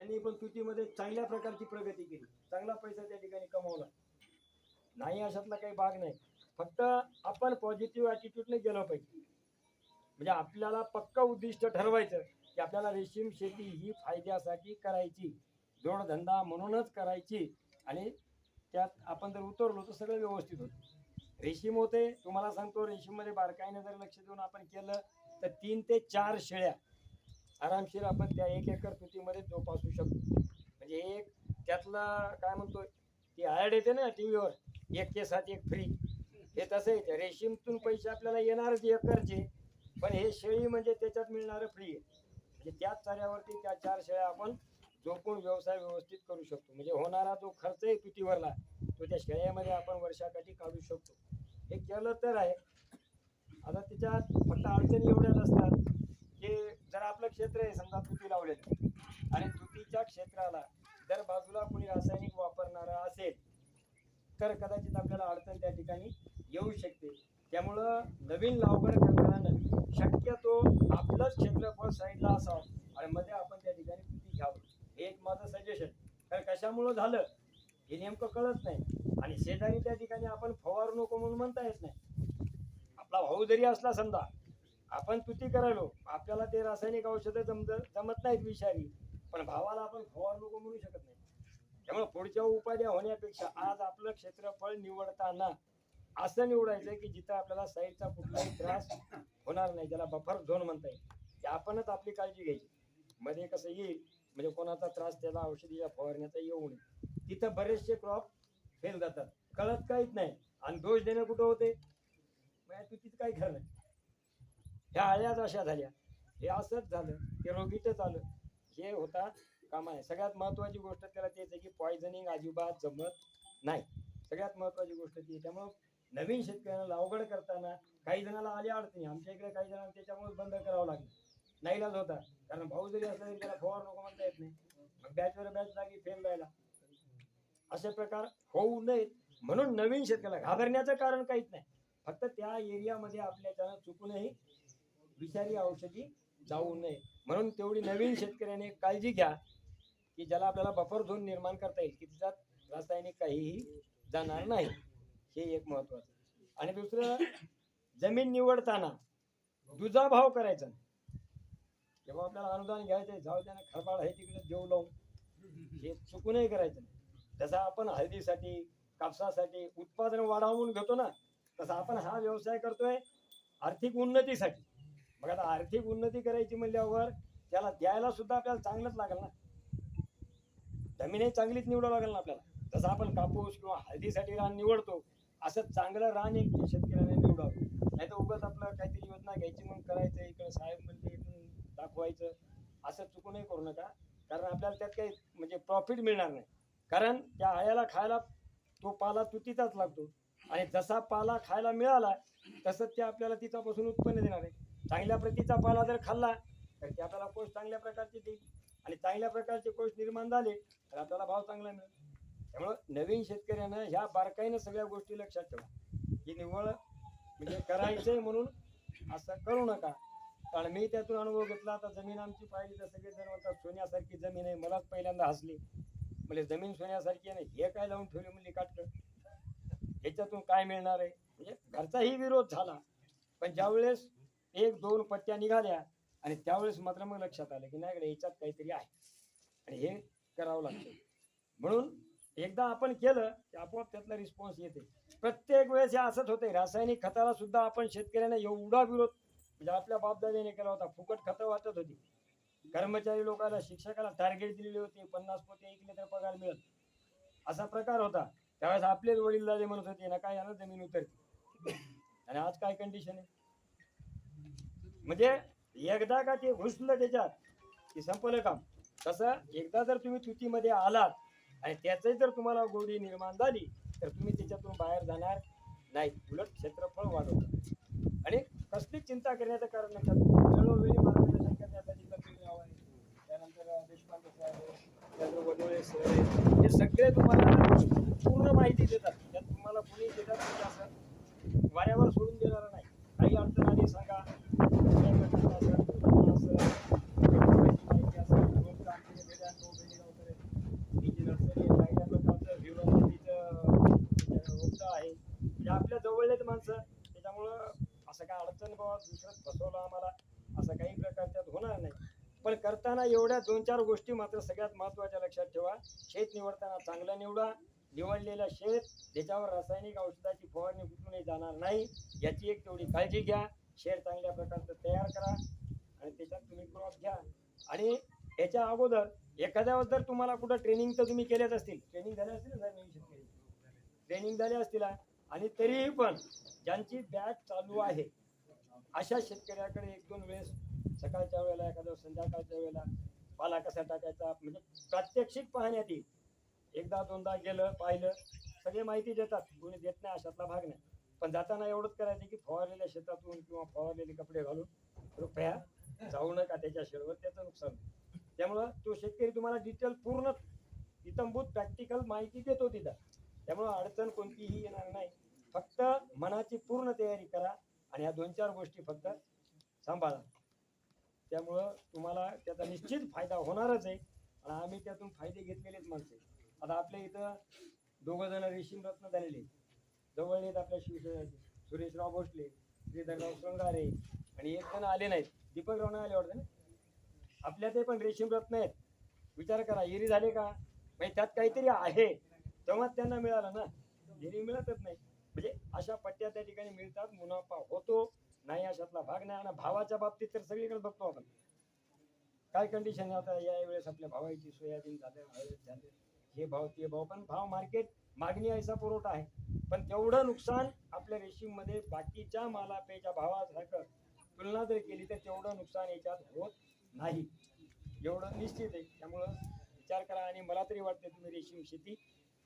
त्यांनी पण तुटीमध्ये चांगल्या प्रकारची प्रगती केली. चांगला पैसा त्या ठिकाणी कमवला. नाही अशातला काही भाग नाही. फक्त आपण पॉझिटिव्ह ॲटिट्यूडने गेलो पाहिजे. म्हणजे आपल्याला पक्का उद्दिष्ट ठरवायचं की आपल्याला रेशीम शेती ही फायद्यासाठी करायची. जोडधंदा म्हणूनच करायची. आणि त्यात आपण जर उतरलो तर सगळं व्यवस्थित होतं. रेशीम होते तुम्हाला सांगतो रेशीममध्ये बारकाईनं जर लक्ष देऊन आपण केलं तर तीन ते चार शेळ्या आरामशीर आपण त्या एक एकर कृतीमध्ये जोपासू शकतो. म्हणजे एक त्यातला काय म्हणतो ती ॲड येते ना टी व्हीवर एक के साथ एक फ्री हे तसं येते रेशीमतून पैसे आपल्याला येणारच एकरचे. पण हे शेळी म्हणजे त्याच्यात मिळणारं फ्री आहे. म्हणजे त्याच चाऱ्यावरती त्या चार शेळ्या आपण जोपून व्यवसाय व्यवस्थित करू शकतो. म्हणजे होणारा जो खर्च आहे तुतीवरला तो त्या शेळ्यामध्ये आपण वर्षाकाठी काढू शकतो. हे केलं तर आहे. आता त्याच्यात फक्त अडचणी एवढ्याच असतात. जर आपलं क्षेत्र आहे समजा तुती लावलेलं. आणि तुतीच्या क्षेत्राला जर बाजूला कोणी रासायनिक वापरणारा असेल तर कदाचित आपल्याला अडचण त्या ठिकाणी येऊ शकते. त्यामुळं नवीन लागवड करताना शक्यतो आपलंच क्षेत्रफळ साईडला असावं आणि मध्ये आपण त्या ठिकाणी तुती घ्यावं. हे एक माझं सजेशन कारण कशामुळं झालं हे नेमकं कळत नाही. आणि शेजारी त्या ठिकाणी आपण फवारू नको म्हणून म्हणता येत नाही. आपला भाऊ जरी असला समजा आपण तुती करायलो. आपल्याला ते रासायनिक औषधं जम जमत नाहीत विषारी. पण भावाला आपण फवार नको म्हणू शकत नाही. त्यामुळे पुढच्या उपाध्या होण्यापेक्षा आज आपलं क्षेत्रफळ निवडताना असं निवडायचं की जिथं आपल्याला साईडचा कुठलाही त्रास होणार नाही. ज्याला बफर झोन म्हणता येईल. आपणच आपली काळजी घ्यायची. मध्ये कसं येईल म्हणजे कोणाचा त्रास त्याला औषधीच्या फवारण्याचा येऊ नये. तिथं बरेचसे क्रॉप फेल जातात. कळत काहीच नाही. आणि दोष देणं कुठं होते? म्हणजे मग तुझीच काही खरं नाही. ह्या आळ्याच अशा झाल्या. हे असंच झालं ते रोगीटच आलं. हे होता काम आहे सगळ्यात महत्त्वाची गोष्ट त्याला तेच आहे की पॉयझनिंग अजिबात जमत नाही. सगळ्यात महत्त्वाची गोष्ट ती त्यामुळं नवीन शेतकऱ्यांना अवघड करताना काही जणाला आली अडचणी. आमच्या इकडे काही जणांना त्याच्यामुळे बंद करावं लागलं. नाईलाज होता. कारण भाऊ जरी असला तरी त्याला फवार नको म्हणता येत नाही. मग बॅचवर बॅच लागी फेल जायला असे प्रकार होऊ नयेत. म्हणून नवीन शेतकऱ्याला घाबरण्याचं कारण काहीच नाही. फक्त त्या एरियामध्ये आपल्याच्यानं चुकूनही विषारी औषधी जाऊ नये. म्हणून तेवढी नवीन शेतकऱ्याने काळजी घ्या की ज्याला आपल्याला बफर झोन निर्माण करता येईल की त्याच्यात रासायनिक काहीही जाणार नाही. हे एक महत्वाचं आणि दुसरं जमीन निवडताना दुजाभाव करायचा. जेव्हा आपल्याला अनुदान घ्यायचं जाऊ त्यानं खरबाड आहे तिकडे देऊ लावून हे चुकूनही करायचं जसं आपण हळदीसाठी कापसासाठी उत्पादन वाढवून घेतो ना तसा आपण हा व्यवसाय करतोय आर्थिक उन्नतीसाठी. मग आता आर्थिक उन्नती करायची म्हणल्यावर त्याला द्यायला सुद्धा आपल्याला चांगलंच लागेल ना. जमीनही चांगलीच निवडावं लागेल ना आपल्याला. जसं आपण कापूस किंवा हळदीसाठी रान निवडतो असं चांगलं रान एक शेतकऱ्याने निवडावं. नाही तर उगाच आपलं काहीतरी योजना घ्यायची म्हणून करायचं इकडे साहेब म्हणजे इकडून दाखवायचं. असं चुकूनही करू नका. कारण आपल्याला त्यात काही म्हणजे प्रॉफिट मिळणार नाही. कारण त्या आयाला खायला तो पाला तुतीचाच लागतो. आणि जसा पाला खायला मिळाला तसंच ते आपल्याला तिच्यापासून उत्पन्न देणार आहे. चांगल्या प्रतीचा पाला जर खाल्ला तर ते आपल्याला कोष चांगल्या प्रकारचे देईल. आणि चांगल्या प्रकारचे कोष निर्माण झाले तर आपल्याला भाव चांगला मिळेल. त्यामुळं नवीन शेतकऱ्यानं ह्या बारकाईनं सगळ्या गोष्टी लक्षात ठेवा. की निव्वळ म्हणजे करायचंय म्हणून असं करू नका. कारण मी त्यातून अनुभव घेतला आता जमीन आमची पाहिली तर सगळेजण म्हणतात सोन्यासारखी जमीन आहे मलाच पहिल्यांदा हसली. म्हणजे जमीन सोन्यासारखी आहे ना हे काय लावून ठेवले म्हणजे काटकं ह्याच्यातून काय मिळणार आहे? म्हणजे घरचाही विरोध झाला. पण ज्यावेळेस एक दोन पट्ट्या निघाल्या आणि त्यावेळेस मात्र मग लक्षात आलं की नाही याच्यात काहीतरी आहे. आणि हे करावं लागतं. म्हणून एकदा आपण केलं की आपोआप त्यातला रिस्पॉन्स येते. प्रत्येक वेळेस हे असंच होते रासायनिक खताला सुद्धा आपण शेतकऱ्यांना एवढा विरोध म्हणजे आपल्या बापदादाने केला होता. फुकट खतं वाटत होती. कर्मचारी लोकांना शिक्षकाला टार्गेट दिलेले होते. पन्नास पोते ऐकले तर पगार मिळत असा प्रकार होता. त्यावेळेस आपलेच वडील दादे म्हणत होते ना काय यानं जमीन उतरते. आणि आज काय कंडिशन आहे? म्हणजे एकदा का ते घुसलं त्याच्यात की संपलं काम. तसं एकदा जर तुम्ही तुतीमध्ये आलात आणि त्याचंही जर तुम्हाला गोडी निर्माण झाली तर तुम्ही त्याच्यातून बाहेर जाणार नाही. उलट क्षेत्रफळ वाढवतात आणि कसलीच चिंता करण्याचं कारण नसतात वेळोवेळी मार्गदर्शन करण्यासाठी त्यानंतर देशपांडे साहेब सर हे सगळे तुम्हाला पूर्ण माहिती देतात. त्यात तुम्हाला कुणी देतात असं वाऱ्यावर सोडून देणार नाही काही अडचण आली सांगा काय करणार असं, असं, माहिती असेल, रोजचं आमचे भेड्या, तो भेड्या, दुसरं फसवलं आम्हाला. असं काही प्रकारच्यात होणार नाही. पण करताना एवढ्या दोन चार गोष्टी मात्र सगळ्यात महत्त्वाच्या लक्षात ठेवा. शेत निवडताना चांगलं निवडा. निवडलेलं शेत त्याच्यावर रासायनिक औषधाची फवारणी कुठूनही जाणार नाही. याची एक तेवढी काळजी घ्या. शेत चांगल्या प्रकारचं तयार करा. आणि त्याच्यात तुम्ही क्रॉप घ्या. आणि याच्या अगोदर एखाद्यावर जर तुम्हाला कुठं ट्रेनिंग तर तुम्ही केल्याच असतील. ट्रेनिंग झाले असतील ना नवीन शेतकरी ट्रेनिंग झाले असतील. आणि तरीही पण ज्यांची बॅच चालू आहे अशा शेतकऱ्याकडे एक दोन वेळेस सकाळच्या वेळेला एखाद्या संध्याकाळच्या वेळेला पाला कसा टाकायचा म्हणजे प्रात्यक्षिक पाहण्यात येईल. एकदा दोनदा गेलं पाहिलं सगळे माहिती देतात. कोणी देत नाही अशातला भाग नाही. पण जाताना एवढंच करायचं की फवारलेल्या शेतातून किंवा फवारलेले कपडे घालून रुपया जाऊ नका त्याच्या शेडवर त्याचं नुकसान. त्यामुळं तो शेतकरी तुम्हाला डिटेल पूर्ण इतंभूत प्रॅक्टिकल माहिती देतो तिथं. त्यामुळं अडचण कोणतीही येणार नाही. फक्त मनाची पूर्ण तयारी करा. आणि ह्या दोन चार गोष्टी फक्त सांभाळा. त्यामुळं तुम्हाला त्याचा निश्चित फायदा होणारच आहे. आणि आम्ही त्यातून फायदे घेतलेलेच माणसं आता आपल्या इथं दोघं जण रेशीम रत्न झालेले जवळ आहेत आपल्या शिव सुरेशराव भोसले श्रीधरराव शृंगारे आणि एक जण आले नाहीत. दीपकराव नाही आले वाटतं ना? आपल्या ते पण रेशीम रत्न आहेत. विचार करा एरी झाले का? म्हणजे त्यात काहीतरी आहे. तेव्हाच त्यांना मिळालं ना? एरी मिळतच नाही. म्हणजे अशा पट्ट्या त्या ठिकाणी मिळतात मुनाफा होतो नाही अशातला भाग नाही. आणि भावाच्या बाबतीत तर सगळीकडे बघतो आपण. काय कंडिशन आता? या वेळेस आपल्या भावाची सोयाबीन झाले हळद हे भाव ते भाव. पण भाव मार्केट मागणी ऐसा पुरवठा आहे. पण तेवढं नुकसान आपल्या रेशीममध्ये बाकीच्या मालापेच्या भावासारखं तुलना जर केली तर तेवढं नुकसान याच्यात होत नाही. एवढं निश्चित आहे. त्यामुळं विचार करा. आणि मला तरी वाटते तुम्ही रेशीम शेती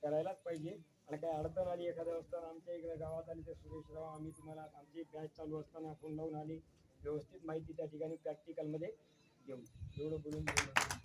करायलाच पाहिजे. आणि काही अडचण आली एखाद्या वाजता आमच्या इकडे गावात आली तर सुरेशराव आम्ही तुम्हाला आमची बॅच चालू असताना फोन लावून आली. व्यवस्थित माहिती त्या ठिकाणी प्रॅक्टिकलमध्ये देऊ एवढं बोलून